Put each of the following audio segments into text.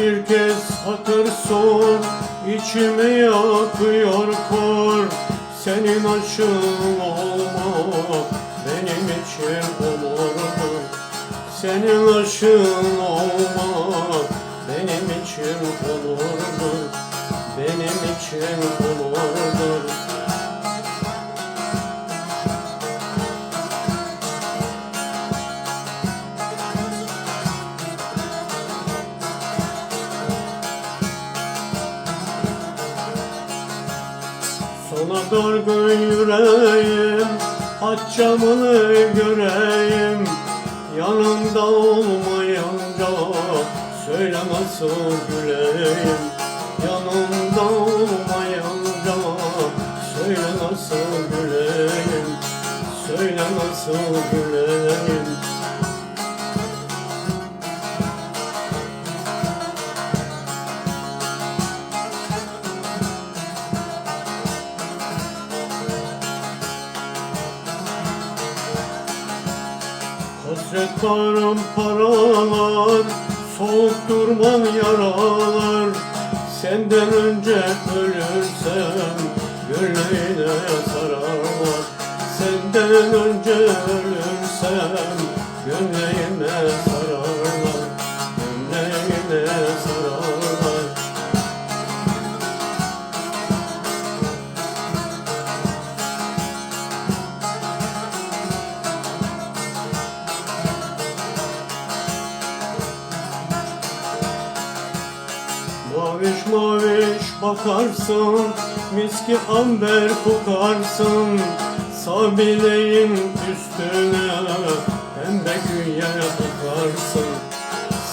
Bir kez hatır sor. İçimi yakıyor kor. Senin aşığın olmak benim için onurdur Senin aşığın Sana dargın yüreğim Aç camını göreyim. Yanında olmayınca Söyle nasıl güleyim Yanında olmayınca Söyle nasıl güleyim Söyle nasıl güleyim Hasret paralar Soğuk durman yaralar. Senden önce ölürsem Gönlüne sararlar. Senden önce ölürsem Gönlüne sararlar Maviş maviş bakarsın Miski amber kokarsın. Sabileyin üstüne Pembe güye bakarsın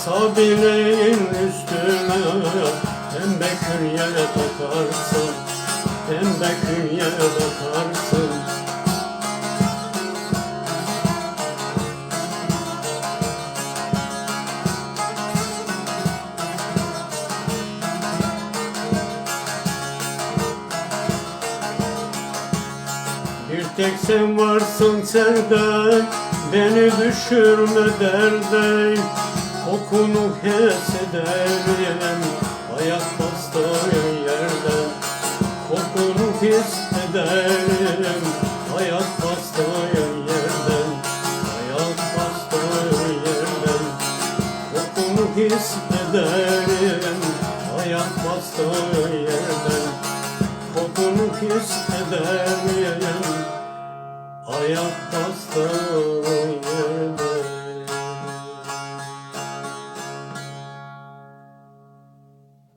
Sabileyin üstüne Pembe güye bakarsın Pembe güye bakarsın tek sen varsın sende Beni düşürme derde Kokunu hissederim Ayak bastığın yerden. Kokunu hissederim Ayak bastığın yerden. Ayak bastığın yerden. Kokunu hissederim Ayak bastığın yerden. Kokunu hissederim ayak bastım